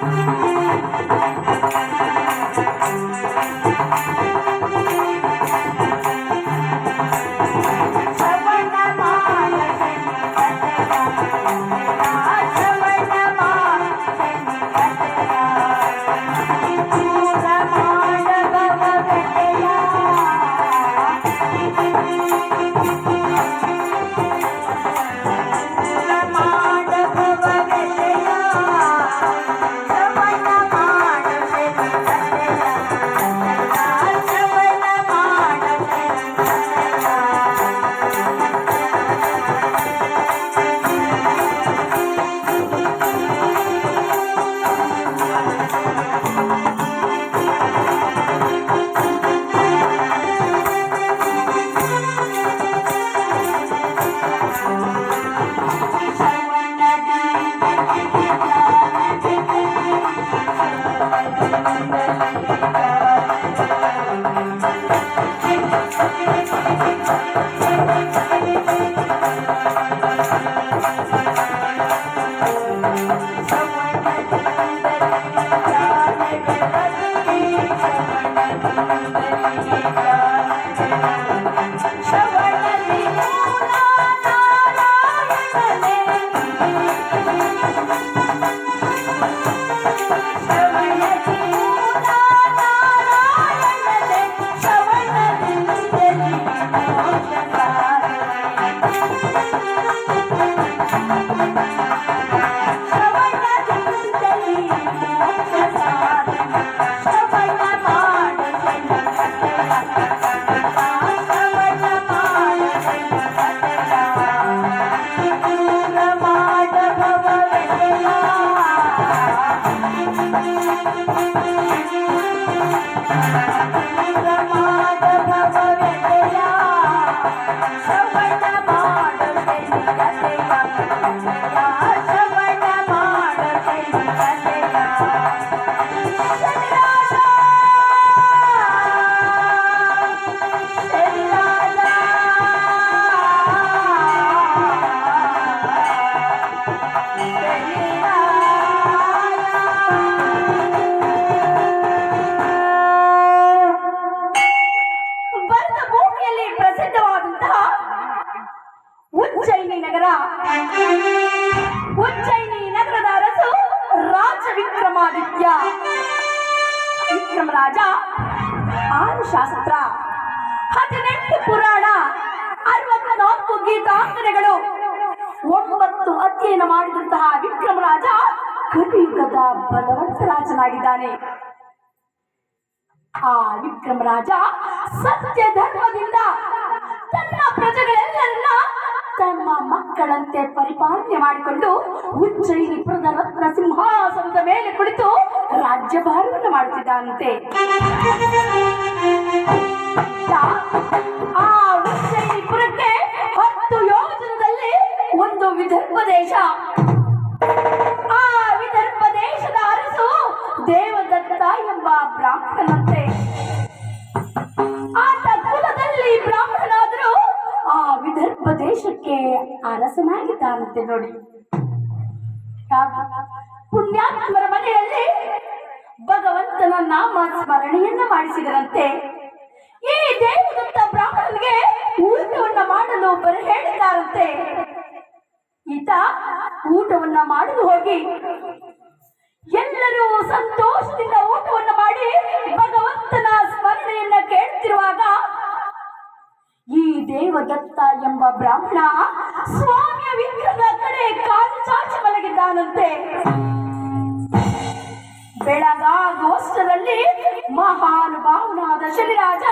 Música ವಿಕ್ರಮರಾಜ ಆರು ಶಾಸ್ತ್ರ ಹದಿನೆಂಟು ಪುರಾಣ ಅರವತ್ನಾಲ್ಕು ಗೀತಾಂಗನೆಗಳು ಒಂಬತ್ತು ಅಧ್ಯಯನ ಮಾಡಿದಂತಹ ವಿಕ್ರಮರಾಜ ಕಲಿಯುಗದ ಬಲವಂತ ರಾಜನಾಗಿದ್ದಾನೆ ಆ ವಿಕ್ರಮರಾಜ ಸತ್ಯ ಧರ್ಮದಿಂದ ತನ್ನ ಪ್ರಜೆಗಳೆಲ್ಲರನ್ನ ತಮ್ಮ ಮಕ್ಕಳಂತೆ ಪರಿಪಾಲನೆ ಮಾಡಿಕೊಂಡು ಉಜ್ಜಯಿನಿಪುರದ ರತ್ನ ಸಿಂಹಾಸನದ ಮೇಲೆ ಕುಳಿತು ರಾಜ್ಯಭಾರವನ್ನು ಮಾಡುತ್ತಿದ್ದಾನಂತೆ. ದೇಶಕ್ಕೆ ಅರಸನಾಗಿದ್ದಾನಂತೆ ನೋಡಿ. ಪುಣ್ಯಾತ್ಮರ ಮನೆಯಲ್ಲಿ ಭಗವಂತನ ನಾಮ ಸ್ಮರಣೆಯನ್ನ ಮಾಡಿಸಿದರಂತೆ. ಈ ದೇವದತ್ತ ಬ್ರಾಹ್ಮಣನಿಗೆ ಊಟವನ್ನ ಮಾಡಲು ಬರೆ ಹೇಳಿದ್ದಾರಂತೆ. ಈತ ಊಟವನ್ನ ಮಾಡಲು ಹೋಗಿ ಎಲ್ಲರೂ ಸಂತೋಷದಿಂದ ಊಟವನ್ನ ಮಾಡಿ ಭಗವಂತನ ಸ್ಮರಣೆಯನ್ನ ಕೇಳ್ತಿರುವಾಗ ಈ ದೇವದತ್ತ ಎಂಬ ಬ್ರಾಹ್ಮಣ ಸ್ವಾಮಿಯ ವಿಗ್ರಹದ ಕಡೆ ಕಾಲು ಚಾಚಿ ಮಲಗಿದ್ದಾನಂತೆ. ಬೆಳಗಾಗುವಷ್ಟರಲ್ಲಿ ಮಹಾನುಭಾವನಾದ ಶನಿರಾಜ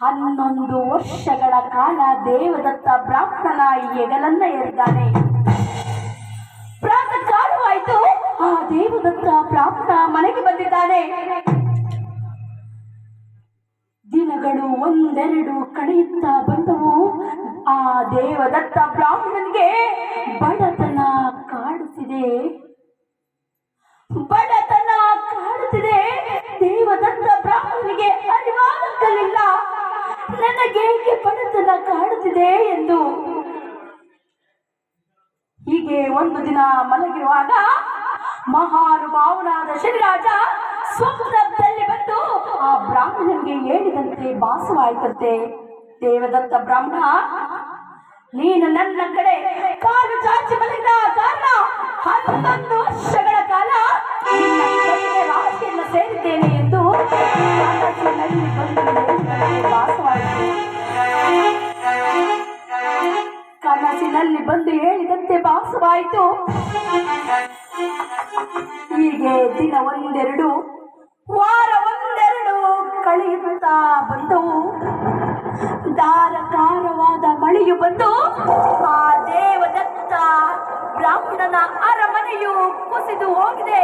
ಹನ್ನೊಂದು ವರ್ಷಗಳ ಕಾಲ ದೇವದತ್ತ ಬ್ರಾಹ್ಮಣನ ಎಗಲನ್ನ ಏರಿದ್ದಾನೆ. ಪ್ರಾತಃ ಕಾಲವಾಯಿತು ಆ ದೇವದತ್ತ ಬ್ರಾಹ್ಮಣ ಮನೆಗೆ ಬಂದಿದ್ದಾನೆ. ದಿನಗಳು ಒಂದೆರಡು ಕಳೆಯುತ್ತಾ ಬಂದವು. ಆ ದೇವದತ್ತ ಬ್ರಾಹ್ಮಣನಿಗೆ ಬಡತನ ಕಾಡುತ್ತಿದೆ. ಬಡತನ ಕಾಡುತ್ತಿದೆ. ದೇವದತ್ತ ಬ್ರಾಹ್ಮಣನಿಗೆ ಅರಿವಾಗಲಿಲ್ಲ. ನನಗೇಕೆ ಬಡತನ ಕಾಡುತ್ತಿದೆ ಎಂದು. ಹೀಗೆ ಒಂದು ದಿನ ಮಲಗಿರುವಾಗ ಮಹಾನುಭಾವನಾದ ಶ್ರೀರಾಜ ಸ್ವಪ್ನ ಆ ಬ್ರಾಹ್ಮಣನಿಗೆ ಹೇಳಿದಂತೆ ಭಾಸವಾಯಿತಂತೆ. ದೇವದತ್ತ ಬ್ರಾಹ್ಮಣ, ನೀನು ನನ್ನ ಕಡೆ ಕಾಲು ಚಾಚಿ ಬಲಿದ ಕಾರಣ ಹನ್ನೊಂದು ವರ್ಷಗಳ ಕಾಲ ರಾಶಿಯನ್ನು ಸೇರಿದ್ದೇನೆ ಎಂದು ಕನಸಿನಲ್ಲಿ ಬಂದು ಹೇಳಿದಂತೆ ಭಾಸವಾಯಿತು. ಹೀಗೆ ದಿನ ಒಂದೆರಡು ವಾರ ಕಳೆಯುತ್ತಾ ಬಂದವು ಧಾರಕಾರವಾದ ಮಳೆಯು ಬಂದು, ಆ ದೇವದತ್ತ ಬ್ರಾಹ್ಮಣನ ಅರಮನೆಯು ಕುಸಿದು ಹೋಗಿದೆ.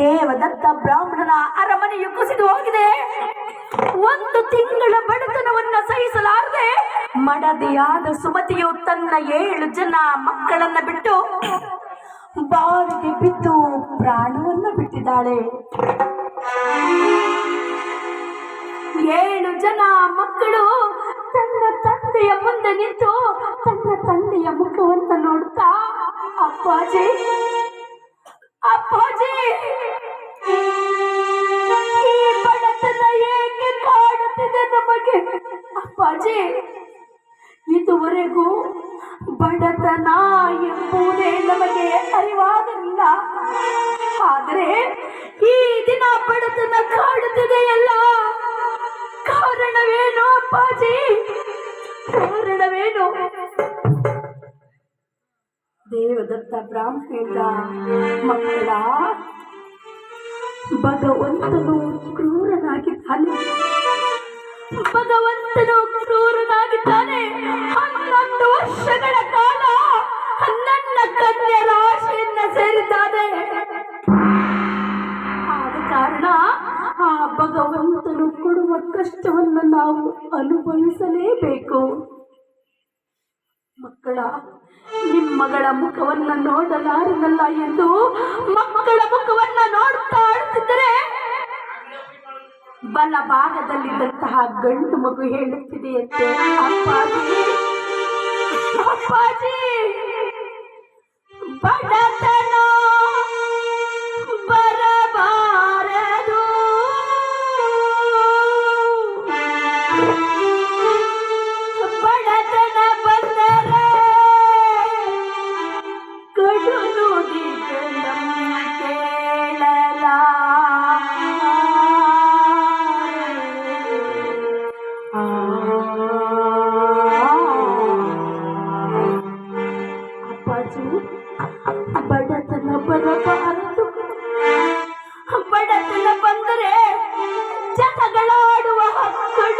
ದೇವದತ್ತ ಬ್ರಾಹ್ಮಣನ ಅರಮನೆಯು ಕುಸಿದು ಹೋಗಿದೆ. ಒಂದು ತಿಂಗಳ ಬಡತನವನ್ನ ಸಹಿಸಲಾರದೆ, ಮಡದಿಯಾದ ಸುಮತಿಯು ತನ್ನ ಏಳು ಜನ ಮಕ್ಕಳನ್ನ ಬಿಟ್ಟು, ಬಾವಿಗೆ ಬಿದ್ದು ಪ್ರಾಣವನ್ನು ಬಿಟ್ಟಿದ್ದಾಳೆ. ಏಳು ಜನ ಮಕ್ಕಳು ತನ್ನ ತಂದೆಯ ಮುಂದೆ ನಿಂತು ತನ್ನ ತಂದೆಯ ಮುಖವನ್ನ ನೋಡ್ತಾ, ಅಪ್ಪಾಜಿ ಅಪ್ಪಾಜಿ ಬಡತನ ಏಕೆ ಕಾಡುತ್ತಿದೆ ನಮಗೆ? ಅಪ್ಪಾಜಿ, ಇದುವರೆಗೂ ಬಡತನ ಎಂಬುದೇ ನಮಗೆ ಅರಿವಾಗಲಿಲ್ಲ. ಆದರೆ ಈ ದಿನ ಬಡತನ ಕಾಡುತ್ತಿದೆಯಲ್ಲ? ಕಾರಣವೇನು ಅಪ್ಪಾಜಿ? ಕಾರಣವೇನು? ದೇವದತ್ತ ಬ್ರಾಹ್ಮಣ ಮಕ್ಕಳ ಭಗವಂತನು ಕ್ರೂರನಾಗಿದ್ದಾನೆ. ಭಗವಂತನು ಕ್ರೂರನಾಗಿದ್ದಾನೆ. ಹನ್ನೊಂದು ವರ್ಷಗಳ ಕಾಲ ಹನ್ನೊಂದು ಕನ್ಯೆ ರಾಶಿಯನ್ನ ಸೇರಿದ್ದಾನೆ. ಕಾರಣ, ಆ ಭಗವಂತನು ಕೊಡುವ ಕಷ್ಟವನ್ನು ನಾವು ಅನುಭವಿಸಲೇಬೇಕು. ಮಕ್ಕಳ ನಿಮ್ಮಗಳ ಮುಖವನ್ನ ನೋಡಲಾರದಲ್ಲ ಎಂದು ಮಕ್ಕಳ ಮುಖವನ್ನ ನೋಡ್ತಾ ಬಲ ಭಾಗದಲ್ಲಿದ್ದಂತಹ ಗಂಡು ಮಗು ಹೇಳುತ್ತಿದೆಯಂತೆ, ಅಪ್ಪಾಜಿ ಅಪ್ಪಾಜಿ, ಬಡತನ Oh.